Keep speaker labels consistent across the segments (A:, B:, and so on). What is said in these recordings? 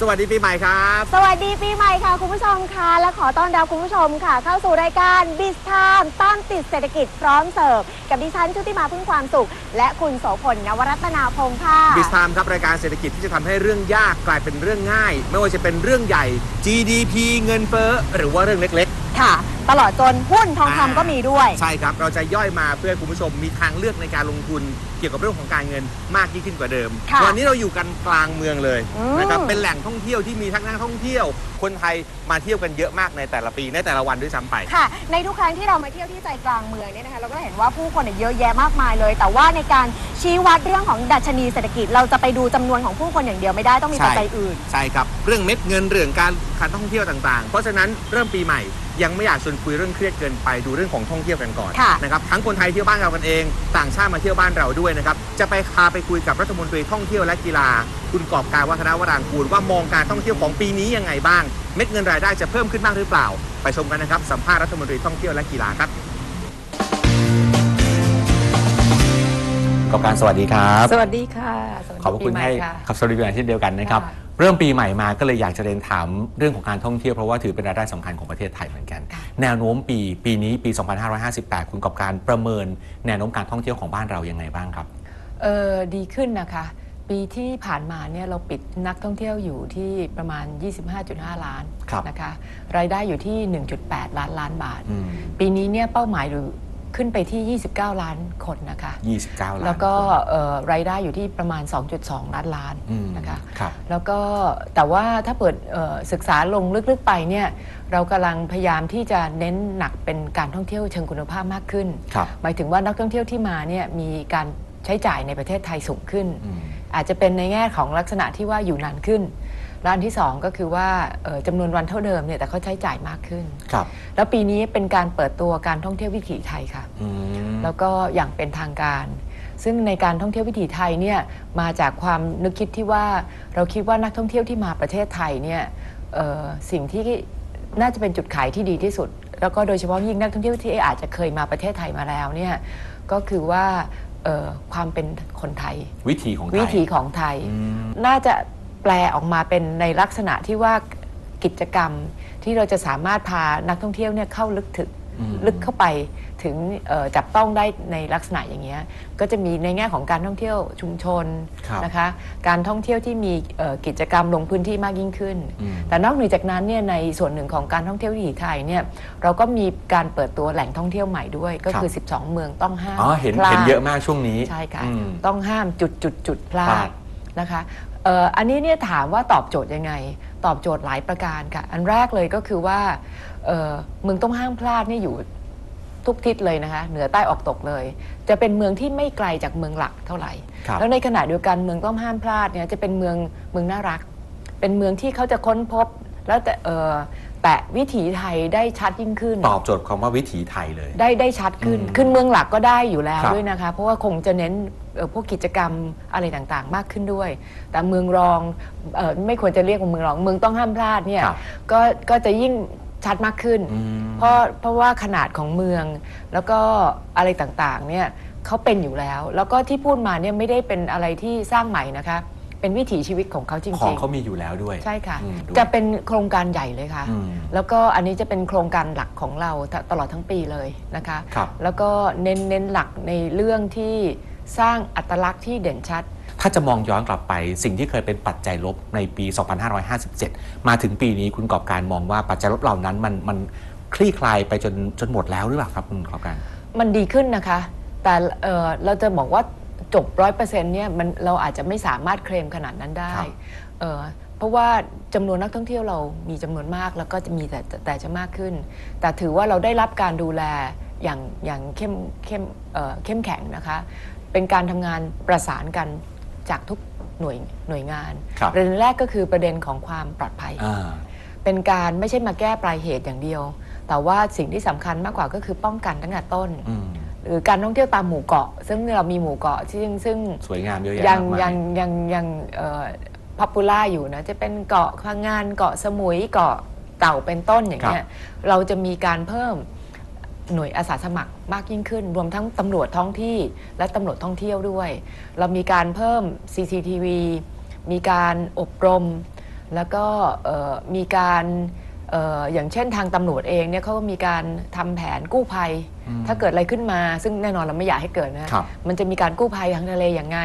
A: สวัสดีปีใหม่ครับ
B: สวัสดีปีใหม่ค่ะ คุณผู้ชมค่ะและขอต้อนรับคุณผู้ชมค่ะ เข้าสู่รายการบิสทามตามติดเศรษฐกิจพร้อมเสิร์ฟ กับดิฉันชุติมาพึ่งความสุข และคุณโสพลนวรัตนาพงค์ค่ะ
A: บิสไทม์ครับรายการเศรษฐกิจที่จะทำให้เรื่องยากกลายเป็นเรื่องง่าย ไม่ว่าจะเป็นเรื่องใหญ่ GDP เงินเฟ้อหรือว่าเรื่องเล็ก
B: ค่ะ ตลอดจนหุ้นทองคำ
A: อ่า
B: ก็มีด้วย
A: ๆใช่ครับ เราจะย่อยมาเพื่อให้คุณผู้ชมมีทางเลือกในการลงทุน เกี่ยวกับเรื่องของการเงินมากยิ่งขึ้นกว่าเดิม
B: ค่ะ
A: วันนี้เราอยู่กันกลางเมืองเลย
B: อืม
A: นะครับเป็นแหล่งท่องเที่ยวที่มีทั้งนักท่องเที่ยว คนไทยมาเที่ยวกันเยอะมากในแต่ละปีในแต่ละวันด้วยซ้ำไป
B: ค่ะ ในทุกครั้งที่เรามาเที่ยวที่ใจกลางเมืองเนี่ยนะคะเราก็เห็นว่าผู้คนเนี่ยเยอะแยะมากมายเลย แต่ว่าในการชี้วัดเรื่องของดัชนีเศรษฐกิจ เราจะไปดูจำนวนของผู้คนอย่างเดียวไม่ได้ต้องมี
A: ใช่
B: ปัจจัยอื่น
A: ใช่ครับ เรื่องเม็ดเงินเรื่องการการท่องเที่ยวต่างๆ เพราะฉะนั้นเริ่มปีใหม่ ยังไม่อยากชวนคุยเรื่องเครียดเกินไปดูเรื่องของท่องเที่ยวกันก่อน
B: ค่ะ
A: นะครับทั้งคนไทยเที่ยวบ้านเรากันเอง ต่างชาติมาเที่ยวบ้านเราด้วยนะครับจะไปพาไปคุยกับรัฐมนตรีท่องเที่ยวและกีฬา คุณกอบการวัฒนวรางกูลว่ามองการท่องเที่ยวของปีนี้ยังไงบ้าง เม็ดเงินรายได้จะเพิ่มขึ้นบ้างหรือเปล่า ไปชมกันนะครับสัมภาษณ์รัฐมนตรีท่องเที่ยวและกีฬาครับ
C: กอบการสวัสดีครับ
D: สวัสดีค่ะสวัสดี
C: ขอบพระคุณ
D: ปีใหม่
C: ให้
D: ค่ะ
C: ขับสวัสดีปีใหม่เช่นเดียวกันนะครับ
D: ค่ะ
C: เริ่มปีใหม่มาก็เลยอยากจะเรียนถามเรื่องของการท่องเที่ยวเพราะว่าถือเป็นรายได้สำคัญของประเทศไทยเหมือนกัน
D: ค่ะ
C: แนวโน้มปีปีนี้ปี 2558 คุณกอบการประเมินแนวโน้มการท่องเที่ยวของบ้านเรายังไงบ้างครับ
D: เออดีขึ้นนะคะ ปีที่ผ่านมาเนี่ยเราปิดนักท่องเที่ยวอยู่ที่ประมาณ 25.5 ล้าน
C: ครับ
D: นะคะรายได้อยู่ที่ 1.8 ล้านล้านบาท
C: อืม
D: ปีนี้เนี่ยเป้าหมายหรือ ขึ้นไปที่ 29 ล้านคนนะคะ
C: 29 ล้าน
D: แล้วก็
C: คน
D: เอ่อรายได้อยู่ที่ประมาณ 2.2 ล้านล้าน
C: อืม
D: นะคะ
C: ครับ
D: แล้วก็แต่ว่าถ้าเปิดเอ่อศึกษาลงลึกๆไปเนี่ยเรากำลังพยายามที่จะเน้นหนักเป็นการท่องเที่ยวเชิงคุณภาพมากขึ้น
C: ครับ
D: หมายถึงว่านักท่องเที่ยวที่มาเนี่ยมีการใช้จ่ายในประเทศไทยสูงขึ้น
C: อืม
D: อาจจะเป็นในแง่ของลักษณะที่ว่าอยู่นานขึ้น และอันที่สองก็คือว่าเอ่อจำนวนวันเท่าเดิมเนี่ยแต่เขาใช้จ่ายมากขึ้น
C: ครับ
D: แล้วปีนี้เป็นการเปิดตัวการท่องเที่ยววิถีไทยค่ะ
C: อืม
D: แล้วก็อย่างเป็นทางการ ซึ่งในการท่องเที่ยววิถีไทยเนี่ยมาจากความนึกคิดที่ว่าเราคิดว่านักท่องเที่ยวที่มาประเทศไทยเนี่ยเอ่อสิ่งที่น่าจะเป็นจุดขายที่ดีที่สุด แล้วก็โดยเฉพาะยิ่งนักท่องเที่ยวที่อาจจะเคยมาประเทศไทยมาแล้วเนี่ยก็คือว่าเอ่อความเป็นคนไทย
C: วิถีของไทย
D: วิถีของไทย
C: อืม
D: น่าจะ แปลออกมาเป็นในลักษณะที่ว่ากิจกรรมที่เราจะสามารถพานักท่องเที่ยวเนี่ยเข้าลึกถึง
C: อืม
D: ลึกเข้าไปถึงเอ่อจับต้องได้ในลักษณะอย่างเงี้ยก็จะมีในแง่ของการท่องเที่ยวชุมชน
C: ครับ
D: นะคะการท่องเที่ยวที่มีเอ่อกิจกรรมลงพื้นที่มากยิ่งขึ้น
C: อืม
D: แต่นอกเหนือจากนั้นเนี่ยในส่วนหนึ่งของการท่องเที่ยววิถีไทยเนี่ยเราก็มีการเปิดตัวแหล่งท่องเที่ยวใหม่ด้วย ก็คือ 12 เมืองต้องห้าม
C: อ๋อเห็น
D: พลาด
C: เห็นเยอะมากช่วงนี้
D: ใช่ค่ะ
C: อืม
D: ต้องห้ามจุดจุดจุดพลา
C: พลา
D: ด
C: ด
D: นะคะเอ่ออันนี้เนี่ยถามว่าตอบโจทย์ยังไง ตอบโจทย์หลายประการค่ะ อันแรกเลยก็คือว่าเอ่อเมืองต้องห้ามพลาดเนี่ยอยู่ทุกทิศเลยนะคะเหนือใต้ออกตกเลย จะเป็นเมืองที่ไม่ไกลจากเมืองหลักเท่าไหร่
C: ครับ
D: แล้วในขณะเดียวกันเมืองต้องห้ามพลาดเนี่ยจะเป็นเมืองเมืองน่ารัก เป็นเมืองที่เขาจะค้นพบแล้วแต่เอ่อแตะวิถีไทยได้ชัดยิ่งขึ้น
C: ตอบโจทย์คำว่าวิถีไทยเลย
D: ได้ได้ชัดขึ้น
C: อืม
D: ขึ้นเมืองหลักก็ได้อยู่แล้ว
C: ครับ
D: ด้วยนะคะ เพราะว่าคงจะเน้นเอ่อ พวกกิจกรรมอะไรต่างๆ มากขึ้นด้วย แต่เมืองรองเออไม่ควรจะเรียกว่าเมืองรอง เมืองต้องห้ามพลาดเนี่ย
C: ครับ
D: ก็ก็จะยิ่งชัดมากขึ้น
C: อืม
D: เพราะเพราะว่าขนาดของเมืองแล้วก็อะไรต่างๆเนี่ยเขาเป็นอยู่แล้ว แล้วก็ที่พูดมาเนี่ยไม่ได้เป็นอะไรที่สร้างใหม่นะคะ เป็นวิถีชีวิตของเขาจ
C: ของ
D: ริง
C: เขามีอยู่แล้วด้วย
D: ๆใช่ค่ะ
C: อืมด้วย
D: จะเป็นโครงการใหญ่เลยค่ะ
C: อืม
D: แล้วก็อันนี้จะเป็นโครงการหลักของเราตตลอดทั้งปีเลยนะคะ
C: ครับ
D: แล้วก็เน้นเน้นหลักในเรื่องที่ สร้างอัตลักษณ์ที่เด่นชัด
C: ถ้าจะมองย้อนกลับไปสิ่งที่เคยเป็นปัจจัยลบในปี 2557 มาถึงปีนี้คุณกอบการมองว่าปัจจัยลบเหล่านั้นมันมันคลี่คลายไปจนจนหมดแล้วหรือเปล่าครับคุณกอบการ
D: มันดีขึ้นนะคะ แต่เอ่อเราจะบอกว่าจบร้อยเปอร์เซ็นต์เนี่ยมันเราอาจจะไม่สามารถเคลมขนาดนั้นได้
C: ครับ
D: เอ่อเพราะว่าจำนวนนักท่องเที่ยวเรามีจำนวนมากแล้วก็จะมีแต่แต่แต่จะมากขึ้น แต่ถือว่าเราได้รับการดูแลอย่างอย่างเข้มเข้มเอ่อเข้มแข็งนะคะ เป็นการทำงานประสานกันจากทุกหน่วยหน่วยงาน
C: ครับ
D: ประเด็นแรกก็คือประเด็นของความปลอดภัย
C: อ่า
D: เป็นการไม่ใช่มาแก้ปลายเหตุอย่างเดียว แต่ว่าสิ่งที่สำคัญมากกว่าก็คือป้องกันตั้งแต่ต้น
C: อืม
D: หรือการท่องเที่ยวตามหมู่เกาะ ซึ่งเรามีหมู่เกาะซึ่งซึ่ง
C: สวยงามเยอะแยะ
D: ยัง
C: มากมาย
D: ยังยังยังพับปูล่าอยู่นะ จะเป็นเกาะพังงานเกาะสมุยเกาะเต่าเป็นต้นอย่างเงี้ยเราจะมีการเพิ่ม หน่วยอาสาสมัครมากยิ่งขึ้น รวมทั้งตำรวจท้องที่และตำรวจท่องเที่ยวด้วย เรามีการเพิ่ม CCTV มีการอบรม แล้วก็เอ่อมีการเอ่ออย่างเช่นทางตำรวจเองเนี่ยเขาก็มีการทำแผนกู้ภัย
C: อืม
D: ถ้าเกิดอะไรขึ้นมา ซึ่งแน่นอนเราไม่อยากให้เกิดนะครับมันจะมีการกู้ภัยทางทะเลอย่างไง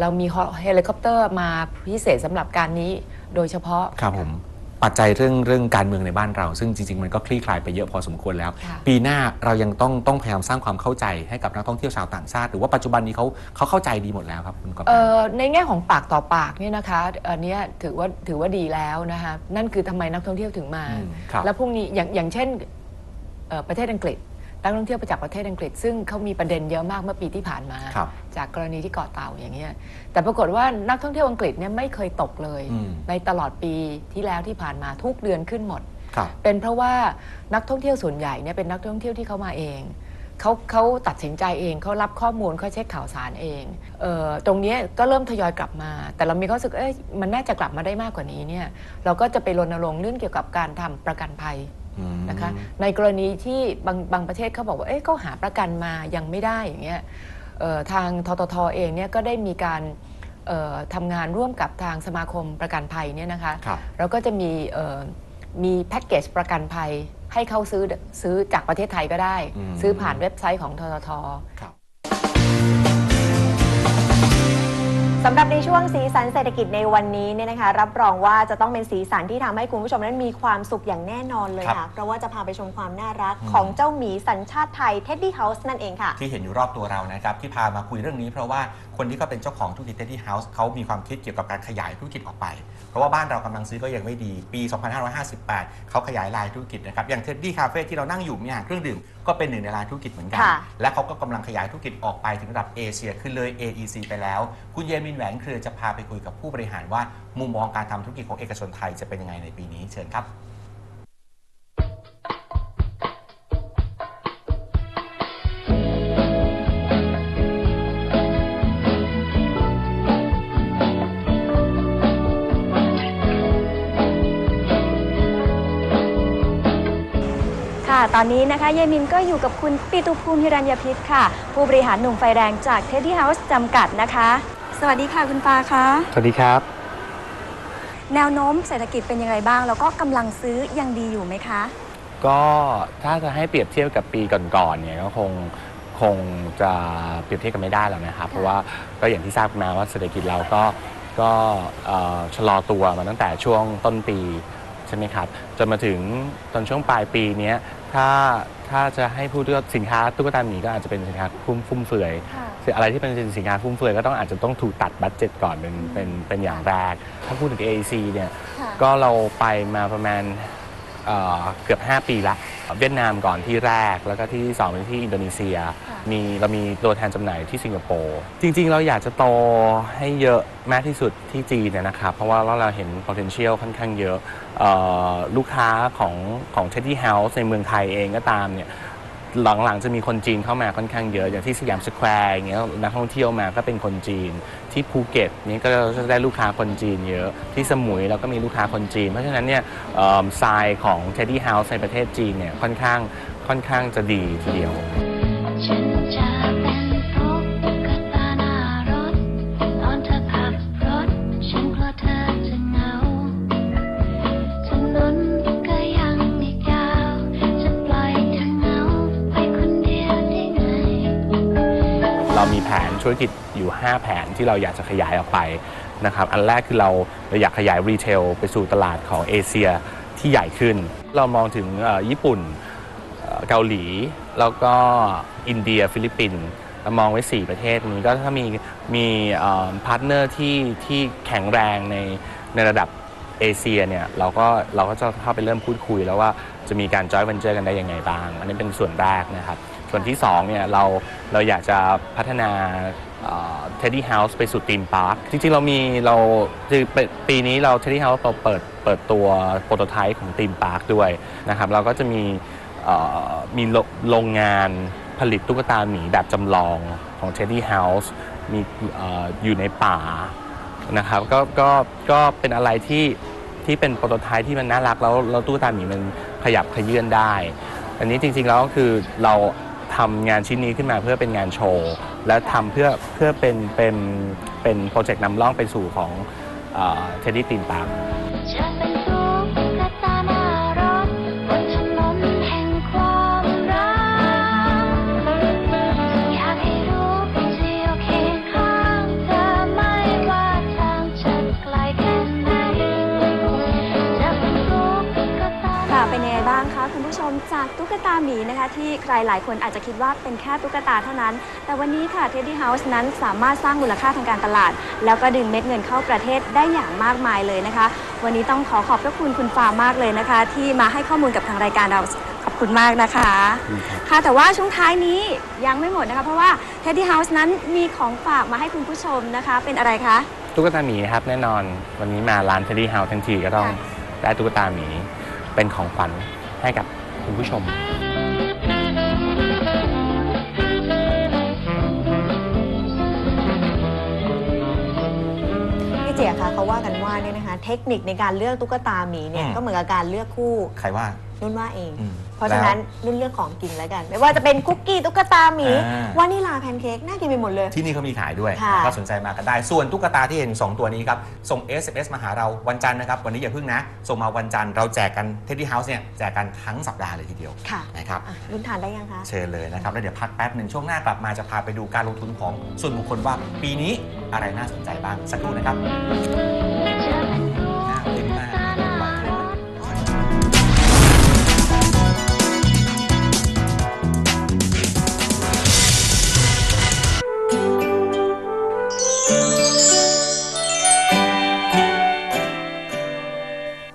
D: เรามีเฮลิคอปเตอร์มาพิเศษสำหรับการนี้โดยเฉพาะ
C: ครับผม ปัจจัยเรื่องเรื่องการเมืองในบ้านเรา ซึ่งจริง ๆ มันก็คลี่คลายไปเยอะพอสมควรแล้ว
D: ค่ะ
C: ปีหน้าเรายังต้องต้องพยายามสร้างความเข้าใจให้กับนักท่องเที่ยวชาวต่างชาติ หรือว่าปัจจุบันนี้เขาเขาเข้าใจดีหมดแล้วครับคุณกอบ
D: เอ่อในแง่ของปากต่อปากเนี่ยนะคะอันเนี้ยถือว่าถือว่าดีแล้วนะคะนั่นคือทำไมนักท่องเที่ยวถึงมา
C: อืมครับ
D: แล้วพรุ่งนี้อย่างอย่างเช่นเอ่อประเทศอังกฤษ นักท่องเที่ยวไปจากประเทศอังกฤษ ซึ่งเขามีประเด็นเยอะมากเมื่อปีที่ผ่านมา
C: ครับ
D: จากกรณีที่เกาะเต่าอย่างเงี้ยแต่ปรากฏว่านักท่องเที่ยวอังกฤษเนี่ยไม่เคยตกเลย
C: อืม
D: ในตลอดปีที่แล้วที่ผ่านมาทุกเดือนขึ้นหมด
C: ครับ
D: เป็นเพราะว่านักท่องเที่ยวส่วนใหญ่เนี่ยเป็นนักท่องเที่ยวที่เขามาเองเขาเขาตัดสินใจเองเขารับข้อมูลเขาเช็คข่าวสารเองเออตรงเนี้ยก็เริ่มทยอยกลับมา แต่เรามีความรู้สึกเอ้ยมันน่าจะกลับมาได้มากกว่านี้เนี่ยเราก็จะไปรณรงค์เรื่องเกี่ยวกับการทำประกันภัย
C: อืม
D: นะคะในกรณีที่บางบางประเทศเขาบอกว่าเอ้ยเขาหาประกันมายังไม่ได้อย่างเงี้ยเอ่อทางทททเองเนี่ยก็ได้มีการเอ่อทำงานร่วมกับทางสมาคมประกันภัยเนี่ยนะคะ
C: ครับ
D: เราก็จะมีเอ่อมีแพ็กเกจประกันภัยให้เขาซื้อซื้อจากประเทศไทยก็ได้
C: อืม
D: ซื้อผ่านเว็บไซต์ของททท
B: สำหรับในช่วงสีสันเศรษฐกิจในวันนี้เนี่ยนะคะ รับรองว่าจะต้องเป็นสีสันที่ทำให้คุณผู้ชมนั้นมีความสุขอย่างแน่นอนเลย
C: ครั
B: ค่ะ
C: บ
B: เพราะว่าจะพาไปชมความน่ารัก
C: อืม
B: ของเจ้าหมีสัญชาติไทยเท็ดดี้เฮาส์นั่นเองค่ะ
C: ที่เห็นอยู่รอบตัวเรานะครับที่พามาคุยเรื่องนี้เพราะว่าคนที่เขาเป็นเจ้าของธุรกิจ Teddy House เขามีความคิดเกี่ยวกับการขยายธุรกิจออกไป เพราะว่าบ้านเรากำลังซื้อก็ยังไม่ดีปี 2558 เขาขยายลายธุรกิจนะครับอย่าง Teddy Cafe ที่เรานั่งอยู่มีอาหารเครื่องดื่ม ก็เป็นหนึ่งในลายธุรกิจเหมือนกัน
B: ค่ะ
C: และเขาก็กำลังขยายธุรกิจออกไปถึงระดับเอเชียคือเลย AEC ไปแล้ว คุณเยมินแหวนเครือจะพาไปคุยกับผู้บริหารว่า มุมมองการทำธุรกิจของเอกชนไทยจะเป็นยังไงในปีนี้เชิญครับ
B: ตอนนี้นะคะเยมินก็อยู่กับคุณปิตุภูมิฮิรัญญพิษค่ะ ผู้บริหารหนุ่มไฟแรงจากเท็ดดี้เฮาส์จำกัดนะคะ สวัสดีค่ะคุณปาคะ
E: สวัสดีครับ
B: แนวโน้มเศรษฐกิจเป็นยังไงบ้าง แล้วก็กำลังซื้อยังดีอยู่ไหมคะ
E: ก็ถ้าจะให้เปรียบเทียบกับปีก่อนๆเนี่ยก็คงคงจะเปรียบเทียบกันไม่ได้แล้วนะครับ เพราะว่าก็อย่างที่ทราบมาว่าเศรษฐกิจเราก็ก็เอ่อชะลอตัวมาตั้งแต่ช่วงต้นปีใช่ไหมครับจนมาถึงตอนช่วงปลายปีเนี้ยถ้าถ้าจะให้พูดว่าสินค้าตุ๊กตาหมีก็อาจจะเป็นสินค้าฟุ่มฟุ่มเฟือยอะไรที่เป็นสินค้าฟุ่มเฟือยก็ต้องอาจจะต้องถูกตัดบัตเจ็ตก่อนเป็นเป็นเป็นอย่างแรกถ้าพูดถึง AEC เนี่ย
B: ค่ะ
E: ก็เราไปมาประมาณ เอ่อเกือบ 5 ปีละเวียดนามก่อนที่แรกแล้วก็ที่ที่สองเป็นที่อินโดนีเซีย
B: ค่ะ
E: มีเรามีตัวแทนจำหน่ายที่สิงคโปร์จริง ๆ เราอยากจะโตให้เยอะมากที่สุดที่จีนเนยนะครับ เพราะว่าเราเห็น potential ค่อนข้างเยอะเอ่อลูกค้าของของ Teddy House ในเมืองไทยเองก็ตามเนี่ยหลังๆ จะมีคนจีนเข้ามาค่อนข้างเยอะ อย่างที่สยามสแควร์อย่างเงี้ยนักท่องเที่ยวมาก็เป็นคนจีน ที่ภูเก็ตนี่ก็จะได้ลูกค้าคนจีนเยอะ ที่สมุยเราก็มีลูกค้าคนจีน เพราะฉะนั้นเนี่ยทรายของ Teddy House ในประเทศจีนเนี่ยค่อนข้างค่อนข้างจะดีทีเดียว
F: นธุรกิจอยู่
E: 5 แผนที่เราอยากจะขยายออกไปนะครับอันแรกคือเราเราอยากขยายรีเทลไปสู่ตลาดของเอเชียที่ใหญ่ขึ้น เรามองถึงญี่ปุ่นเอ่อเกาหลี แล้วก็อินเดียฟิลิปปินส์เรามองไว้ 4 ประเทศนี้ก็ถ้ามีมีพาร์ทเนอร์ที่ที่แข็งแรงในในระดับเอเชียเนี่ยเราก็เราก็จะเข้าไปเริ่มพูดคุยแล้วว่าจะมีการจอยเวนเจอร์กันได้ยังไงบ้าง อันนี้เป็นส่วนแรกนะครับ ส่วนที่2เนี่ยเราเราอยากจะพัฒนาเท็ดดี้เฮาส์ไปสู่ทีมพาร์คจริงๆ เรามีเราคือปีนี้เราเท็ดดี้เฮาส์เราเปิดเปิดตัวโปรโตไทป์ของทีมพาร์คด้วยนะครับเราก็จะมีมีโรงงานผลิตตุ๊กตาหมีแบบจำลองของ Teddy House มีเอ่ออยู่ในป่านะครับก็ก็ก็เป็นอะไรที่ที่เป็นโปรโตไทป์ที่มันน่ารักแล้วแล้วตุ๊กตาหมีมันขยับขยื่นได้ อันนี้จริงๆแล้วก็คือเรา ทำงานชิ้นนี้ขึ้นมาเพื่อเป็นงานโชว์ และทำเพื่อเพื่อเป็นเป็นเป็นโปรเจกต์นำร่องไปสู่ของเท็ดดี้ตีนปาร์า
B: กตุ๊กตาหมีนะคะที่ใครหลายคนอาจจะคิดว่าเป็นแค่ตุ๊กตาเท่านั้น แต่วันนี้ค่ะ Teddy House นั้นสามารถสร้างมูลค่าทางการตลาด แล้วก็ดึงเม็ดเงินเข้าประเทศได้อย่างมากมายเลยนะคะ วันนี้ต้องขอขอบพระคุณคุณฟามากเลยนะคะ ที่มาให้ข้อมูลกับทางรายการเราขอบคุณมากนะคะ ค่ะแต่ว่าช่วงท้ายนี้ยังไม่หมดนะคะ เพราะว่า Teddy House นั้นมีของฝากมาให้คุณผู้ชมนะคะ เป็นอะไรคะ
E: ตุ๊กตาหมีครับแน่นอนวันนี้มาร้าน Teddy House ทั้งทีก็ต้อง
B: ค่ะ
E: ได้ตุ๊กตาหมีเป็นของขวัญให้กับคุณผู้ชม
B: ว่ากันว่าเนี่ยนะคะเทคนิคในการเลือกตุ๊กตาหมีเนี่ย
C: อืม
B: ก็เหมือนกับการเลือกคู่
C: ใครว่า
B: นุ่นว่าเอง
C: อืม
B: เพราะฉะนั้นนุ่นเลือกของกินแล้วกัน ไม่ว่าจะเป็นคุกกี้ตุ๊กตาหมี
C: อ่า
B: วานิลาแพนเค้กน่ากินไปหมดเลย
C: ที่นี่เขามีขายด้วย
B: ค่ะ
C: ก็สนใจมากันได้ ส่วนตุ๊กตาที่เห็น 2 ตัวนี้ครับ ส่ง SMS มาหาเราวันจันทร์นะครับ วันนี้อย่าเพิ่งนะ ส่งมาวันจันทร์เราแจกกันเทดดี้เฮาส์เนี่ยแจกกันทั้งสัปดาห์เลยทีเดียว
B: ค่ะ
C: นะครับ
B: อะนุ่นทานได้ยังคะ
C: เชิญเลยนะครับ แล้วเดี๋ยวพักแป๊บหนึ่งช่วงหน้ากลับมาจะพาไปดูการลงทุนของส่วนบุคคลว่าปีนี้อะไรน่าสนใจบ้างสักครู่นะครับ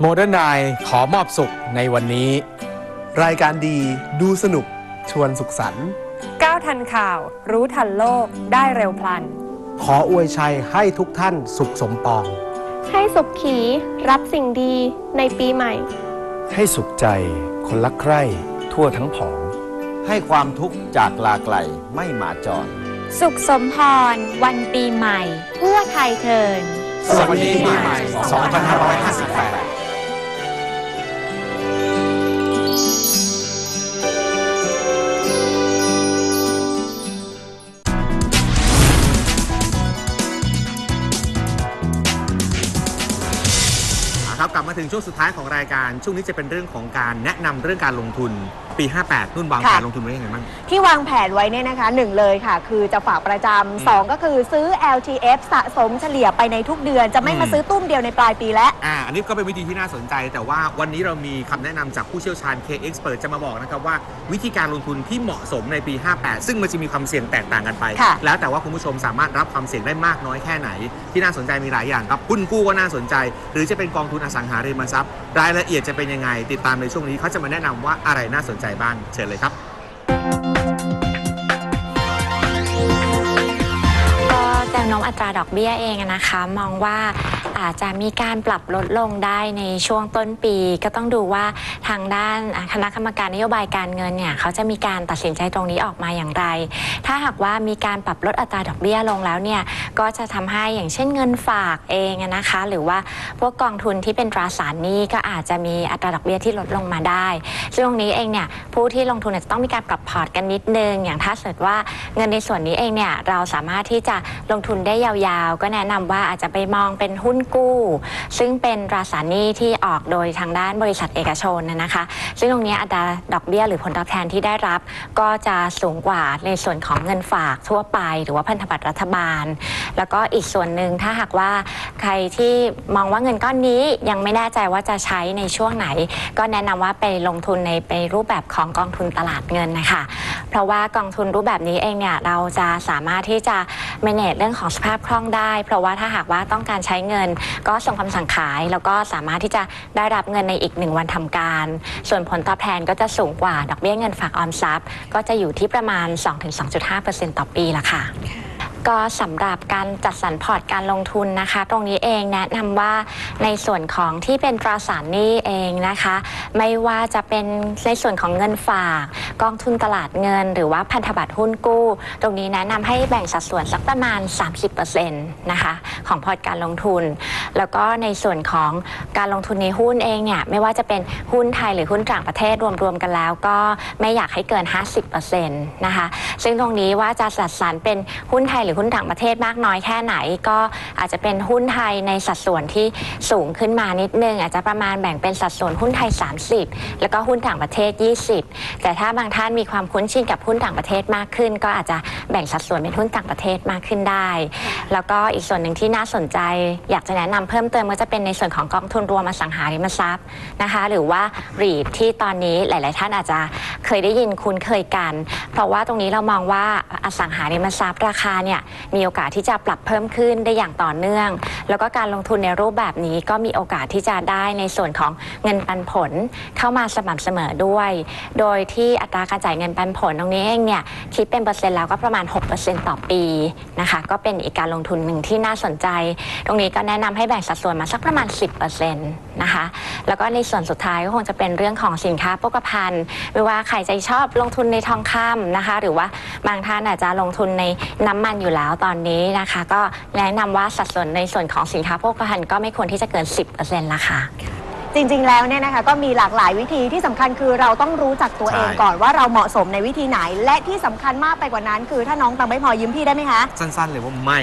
G: โมเดิร์นไนขอมอบสุขในวันนี้ รายการดีดูสนุกชวนสุขสันต์
H: ก้าวทันข่าว รู้ทันโลกได้เร็วพลัน
G: ขออวยชัยให้ทุกท่านสุขสมปอง
I: ให้สุขขีรับสิ่งดีในปีใหม่
J: ให้สุขใจ คนรักใคร่ทั่วทั้งผอง
K: ให้ความทุกข์จากลาไกลไม่มาจร
F: สุขสมพร วันปีใหม่ทั่วไทยเทิน
C: สวัสดีปีใหม่ 2558
A: มาถึงช่วงสุดท้ายของรายการ ช่วงนี้จะเป็นเรื่องของการแนะนำเรื่องการลงทุน ปี 58นุ่นวางแผน
B: ค่ะ
A: ลงทุนไว้ยังไงบ้าง
B: ที่วางแผนไว้เนี่ยนะคะหนึ่งเลยค่ะ คือจะฝากประจำสองก็คือซื้อ LTF สะสมเฉลี่ยไปในทุกเดือน จะไม่
A: อืม
B: มาซื้อตุ้มเดียวในปลายปีแล้ว
A: อ่าอันนี้ก็เป็นวิธีที่น่าสนใจ แต่ว่าวันนี้เรามีคำแนะนำจากผู้เชี่ยวชาญ K Expert จะมาบอกนะครับว่าวิธีการลงทุนที่เหมาะสมในปี 58 ซึ่งมันจะมีความเสี่ยงแตกต่างกันไป
B: ค่ะ
A: แล้วแต่ว่าคุณผู้ชมสามารถรับความเสี่ยงได้มากน้อยแค่ไหน ที่น่าสนใจมีหลายอย่างครับหุ้นกู้ก็น่าสนใจ หรือจะเป็นกองทุนอสังหาริมทรัพย์ รายละเอียดจะเป็นยังไงติดตามในช่วงนี้เขาจะมาแนะนำว่าอะไรน่าสนใจบ้างเชิญเลยครับ
L: ก็แนวโน้มอัตราดอกเบี้ยเองนะคะ มองว่า อาจจะมีการปรับลดลงได้ในช่วงต้นปี ก็ต้องดูว่าทางด้านคณะกรรมการนโยบายการเงินเนี่ยเขาจะมีการตัดสินใจตรงนี้ออกมาอย่างไร ถ้าหากว่ามีการปรับลดอัตราดอกเบี้ยลงแล้วเนี่ยก็จะทำให้อย่างเช่นเงินฝากเองนะคะ หรือว่าพวกกองทุนที่เป็นตราสารหนี้ก็อาจจะมีอัตราดอกเบี้ยที่ลดลงมาได้ซึ่งตรงนี้เองเนี่ยผู้ที่ลงทุนจะต้องมีการปรับพอร์ตกันนิดนึง อย่างถ้าเกิดว่าเงินในส่วนนี้เองเนี่ยเราสามารถที่จะลงทุนได้ยาวๆ ก็แนะนำว่าอาจจะไปมองเป็นหุ้นกู้ ซึ่งเป็นตราสารหนี้ที่ออกโดยทางด้านบริษัทเอกชนนะคะ ซึ่งตรงนี้อัตราดอกเบี้ยหรือผลตอบแทนที่ได้รับ ก็จะสูงกว่าในส่วนของเงินฝากทั่วไป หรือว่าพันธบัตรรัฐบาล แล้วก็อีกส่วนหนึ่งถ้าหากว่าใครที่มองว่าเงินก้อนนี้ยังไม่แน่ใจว่าจะใช้ในช่วงไหน ก็แนะนำว่าไปลงทุนในไปรูปแบบของกองทุนตลาดเงินนะคะ เพราะว่ากองทุนรูปแบบนี้เองเนี่ยเราจะสามารถที่จะ manage เรื่องของสภาพคล่องได้ เพราะว่าถ้าหากว่าต้องการใช้เงินก็ส่งคำสั่งขายแล้วก็สามารถที่จะได้รับเงินในอีกหนึ่งวันทำการ ส่วนผลตอบแทนก็จะสูงกว่าดอกเบี้ยเงินฝากออมทรัพย์ ก็จะอยู่ที่ประมาณ 2-2.5%ต่อปีละค่ะ ก็สำหรับการจัดสรรพอร์ตการลงทุนนะคะ ตรงนี้เองแนะนำว่าในส่วนของที่เป็นตราสารหนี้เองนะคะ ไม่ว่าจะเป็นในส่วนของเงินฝาก กองทุนตลาดเงิน หรือว่าพันธบัตรหุ้นกู้ ตรงนี้แนะนำให้แบ่งสัดส่วนสักประมาณ 30%นะคะของพอร์ตการลงทุน แล้วก็ในส่วนของการลงทุนในหุ้นเองเนี่ยไม่ว่าจะเป็นหุ้นไทยหรือหุ้นต่างประเทศรวมๆกันแล้ว ก็ไม่อยากให้เกิน 50%นะคะซึ่งตรงนี้ว่าจะจัดสรรเป็นหุ้นไทยรือหุ้นต่างประเทศมากน้อยแค่ไหน ก็อาจจะเป็นหุ้นไทยในสัดส่วนที่สูงขึ้นมานิดนึง อาจจะประมาณแบ่งเป็นสัดส่วนหุ้นไทย 30 แล้วก็หุ้นต่างประเทศ 20 แต่ถ้าบางท่านมีความคุ้นชินกับหุ้นต่างประเทศมากขึ้น ก็อาจจะแบ่งสัดส่วนเป็นหุ้นต่างประเทศมากขึ้นได้ แล้วก็อีกส่วนหนึ่งที่น่าสนใจ อยากจะแนะนำเพิ่มเติมก็จะเป็นในส่วนของกองทุนรวมอสังหาริมทรัพย์นะคะ หรือว่า REIT ที่ตอนนี้หลาย ๆ ท่านอาจจะ เคยได้ยินคุ้นเคยกัน เพราะว่าตรงนี้เรามองว่าอสังหาริมทรัพย์ราคาเนี่ยมีโอกาสที่จะปรับเพิ่มขึ้นได้อย่างต่อเนื่อง แล้วก็การลงทุนในรูปแบบนี้ก็มีโอกาสที่จะได้ในส่วนของเงินปันผลเข้ามาสม่ำเสมอด้วย โดยที่อัตราการจ่ายเงินปันผลตรงนี้เองเนี่ยคิดเป็นเปอร์เซ็นต์แล้วก็ประมาณ 6%ต่อปีนะคะก็เป็นอีกการลงทุนหนึ่งที่น่าสนใจ ตรงนี้ก็แนะนำให้แบ่งสัดส่วนมาสักประมาณ 10%นะคะแล้วก็ในส่วนสุดท้ายก็คงจะเป็นเรื่องของสินค้าโภคภัณฑ์ไม่ว่าใครจะชอบลงทุนในทองคำนะคะ หรือว่าบางท่านอาจจะลงทุนในน้ำมันอยู่แล้วตอนนี้นะคะ ก็แนะนำว่าสัดส่วนในส่วนของสินค้าโภคภัณฑ์ก็ไม่ควรที่จะเกิน 10%ละค่ะ
B: จริงๆ แล้วเนี่ยนะคะก็มีหลากหลายวิธีที่สำคัญคือเราต้องรู้จักตัวเอง
C: ใช่
B: ก่อนว่าเราเหมาะสมในวิธีไหน และที่สำคัญมากไปกว่านั้นคือถ้าน้องตังไม่พอยืมพี่ได้ไหมคะ
C: สั้นๆ เลยว่าไม่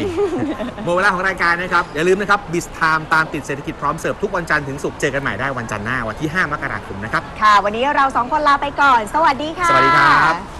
C: หมดเวลาของรายการนะครับ อย่าลืมนะครับบิสไทม์ตามติดเศรษฐกิจพร้อมเสิร์ฟทุกวันจันทร์ถึงศุกร์เจอกันใหม่ได้วันจันทร์หน้าวันที่ 5 มกราคมนะครับ
B: ค่ะ วันนี้เราสองคนลาไปก่อน สวัสดีค่ะ
C: สวัสดีครับ